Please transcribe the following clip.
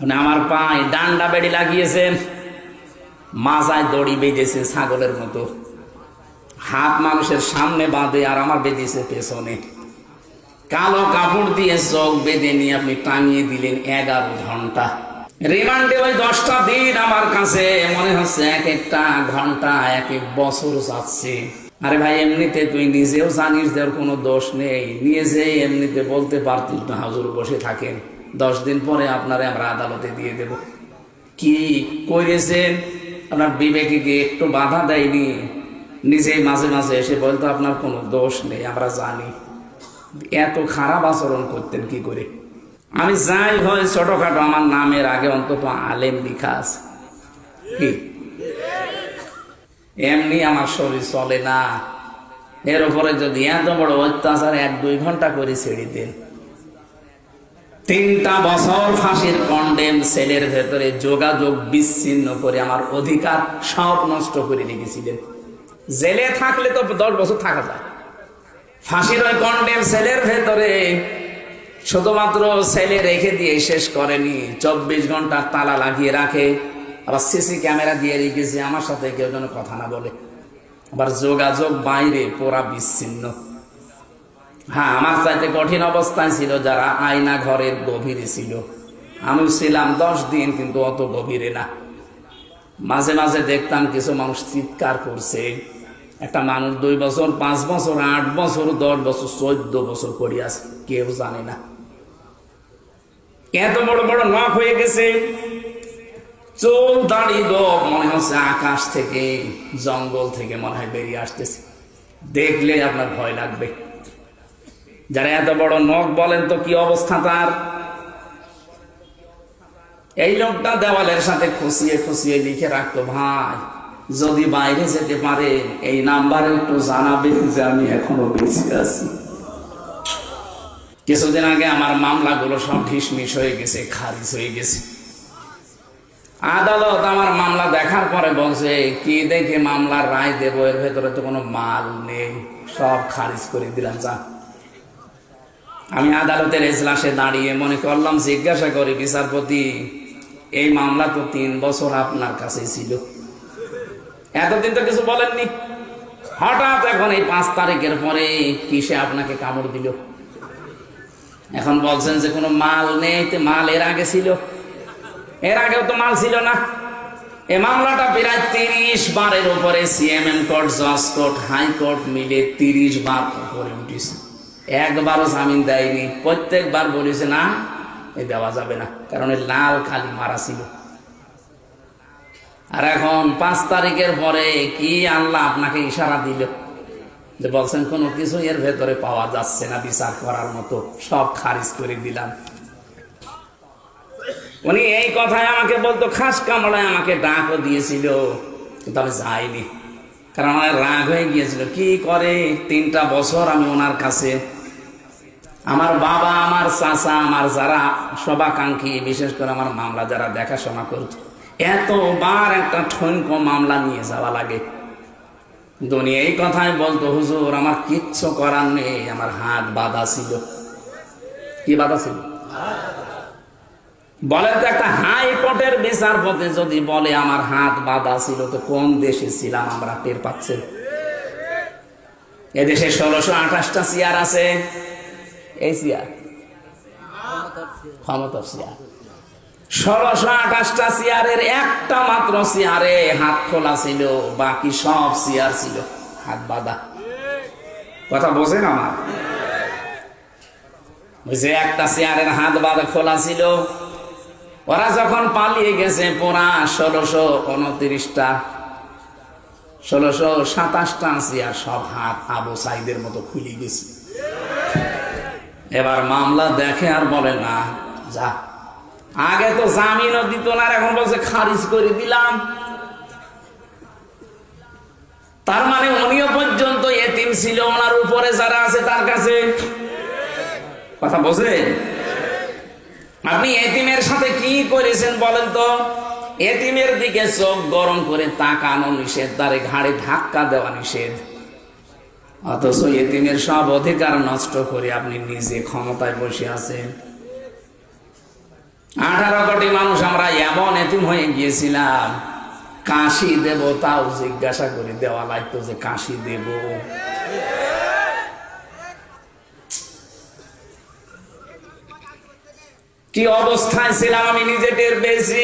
মানে আমার পায়ে ডান্ডা বেড়ি লাগিয়েছেন মাজায় দড়ি বেঁধেছে ছাগলের মতো। হাত মানুষের সামনে বাঁধে আর আমার বেঁধেছে পেছনে। কালো কাপড় দিয়ে চোখ বেঁধে নিয়ে আপনি টাঙিয়ে দিলেন এগারো ঘণ্টা। রিমান্ডে ওই দশটা দিন আমার কাছে মনে হচ্ছে এক একটা ঘণ্টা, এক এক বছর যাচ্ছে। আরে ভাই, এমনিতে তুই নিজেও জানিস ওর কোনো দোষ নেই। নিয়ে যে এমনিতে বলতে পারতিস না, হাজুর বসে থাকেন। দশ দিন পরে আপনারে আমরা আদালতে দিয়ে দেব। কি করেছেন আপনার বিবেকে গিয়ে একটু বাধা দেয়নি? নিজেই মাঝে মাঝে এসে বলতো, আপনার কোনো দোষ নেই, আমরা জানি। এত খারাপ আচরণ করতেন কি করে? আমি যাই হয় ছোটখাটো, আমার নামের আগে অন্তত আলেম লিখা আছে। কি? এমনি আমার শরীর চলে না। এর উপরে যদি এত বড় অত্যাচার এক দুই ঘণ্টা করে ছেড়ে দেন তিনটা বছর ফাঁসির কন্ডেম সেলের ভেতরে যোগাযোগ বিচ্ছিন্ন করে আমার অধিকার সব নষ্ট করে রেখেছিলেন। জেলে থাকলে তো দশ বছর থাকা যায়। ফাঁসির ওই কন্ডেম সেলের ভেতরে শুধুমাত্র সেলে রেখে দিয়ে শেষ করেনি, চব্বিশ ঘণ্টা তালা লাগিয়ে রাখে, আবার সিসি ক্যামেরা দিয়ে রেখেছে, আমার সাথে কেউ যেন কথা না বলে। আবার যোগাযোগ বাইরে পুরা বিচ্ছিন্ন। হ্যাঁ আমার চাইতে কঠিন অবস্থায় ছিল যারা আয়না ঘরের গভীরে ছিল। আমি ছিলাম দশ দিন, কিন্তু অত গভীরে না। মাঝে মাঝে দেখতাম কিছু মানুষ চিৎকার করছে। একটা মানুষ দুই বছর, পাঁচ বছর, আট বছর, দশ বছর, চোদ্দ বছর আছে। কেউ জানে না। এত বড় বড় নখ হয়ে গেছে। চোল দাঁড়িয়ে গো মনে হচ্ছে আকাশ থেকে জঙ্গল থেকে মনে হয় বেরিয়ে আসতেছে। দেখলে আপনার ভয় লাগবে। যারা এত বড় নখ বলেন তো কি অবস্থা তার? এই লোকটা দেওয়ালের সাথে খুশিয়ে খুশিয়ে লিখে রাখতো ভাই, যদি বাইরে যেতে পারে, এই নাম্বারে একটু জানাবে যে আমি এখনও বেঁচে আছি। কিছুদিন আগে আমার মামলাগুলো সব ঢিসমিস হয়ে গেছে, খারিজ হয়ে গেছে। আদালত আমার মামলা দেখার পরে বলছে, কি দেখে মামলার রায় দেবো? এর ভেতরে তো কোনো মাল নেই, সব খারিজ করে দিলাম, যা আমি আদালতের এজলাসে দাঁড়িয়ে মনে করলাম, জিজ্ঞাসা করি, বিচারপতি, এই মামলা তো তিন বছর আপনার কাছে ছিল। এতদিন তো কিছু বলেননি। হঠাৎ এখন এই পাঁচ তারিখের পরে কিসে আপনাকে কামড় দিল? এখন বলছেন যে কোনো মাল নেই মাল এর আগে ছিল। এর আগেও তো মাল ছিল না। এ মামলাটা প্রায় তিরিশ বারের উপরে সিএমএম কোর্ট, জজ কোর্ট, হাইকোর্ট মিলে তিরিশ বার উপরে উঠেছে। একবারও জামিন দেয়নি। প্রত্যেকবার বলেছে, না, এ দেওয়া যাবে না। কারণ লাল খালি মারা ছিল। আর এখন পাঁচ তারিখের পরে কি আল্লাহ আপনাকে ইশারা দিল? যে বলছেন, কোনো কিছু এর ভেতরে পাওয়া যাচ্ছে না বিচার করার মতো। সব খারিজ করে দিলাম। উনি এই কথায় আমাকে বলতো, খাস কামড়ায় আমাকে ডাকও দিয়েছিল, কিন্তু আমি যাইনি। কারণ আমার রাগ হয়ে গিয়েছিল, কি করে? তিনটা বছর আমি ওনার কাছে আমার বাবা, আমার চাচা, আমার যারা সবাকাঙ্ক্ষী, বিশেষ করে আমার মামলা যারা দেখাশোনা করত, এতবার একটা ঠনক মামলা নিয়ে যাওয়া লাগে। দুনিয়া এই কথাই বলতো, হুজুর, আমার কিচ্ছু করার নেই, আমার হাত বাঁধা ছিল। কি বাধা ছিল? বলেন তো, একটা হাইকোর্টের বিচারপতি যদি বলে, আমার হাত বাঁধা ছিল, তো কোন দেশে ছিলাম আমরা, টের পাচ্ছেন? এদেশে ষোলোশো আঠাশটা চেয়ার আছে। এই চেয়ার ক্ষমতার চেয়ার ষোলোশো আঠাশটা চেয়ারের একটা মাত্র চেয়ারে হাত খোলা ছিল, বাকি সব ছিল। হাত বাঁধা। কথা বোঝেন আমার? যে একটা চেয়ারের হাত বাঁধা খোলা ছিল, ওরা যখন পালিয়ে গেছে পুরা ষোলোশো উনত্রিশটা, ষোলোশো সাতাশটা চেয়ার সব হাত আবু সাইদের মতো খুলে গেছে। এবার মামলা দেখে আর বলে না, যা। আগে তো জামিনও দিত না এখন বলছে খারিজ করে দিলাম। তার মানে উনিও পর্যন্ত এতিম ছিল, ওনার উপরে যারা আছে তার কাছে। কথা বোঝে আপনি এতিমের সাথে কি করেছেন বলেন তো? এতিমের দিকে চোখ গরম করে তাকানো নিষেধ, তারে ঘাড়ে ধাক্কা দেওয়া নিষেধ। অথচ এতিমের সব অধিকার নষ্ট করে আপনি নিজে ক্ষমতায় বসে আছেন। আঠারো কোটি মানুষ আমরা এমন এতিম হয়ে গিয়েছিলাম। কাশি দেব তাও জিজ্ঞাসা করে দেওয়া লাগতো যে কাশি দেব। কি অবস্থায় ছিলাম আমি নিজে টের পেয়েছি?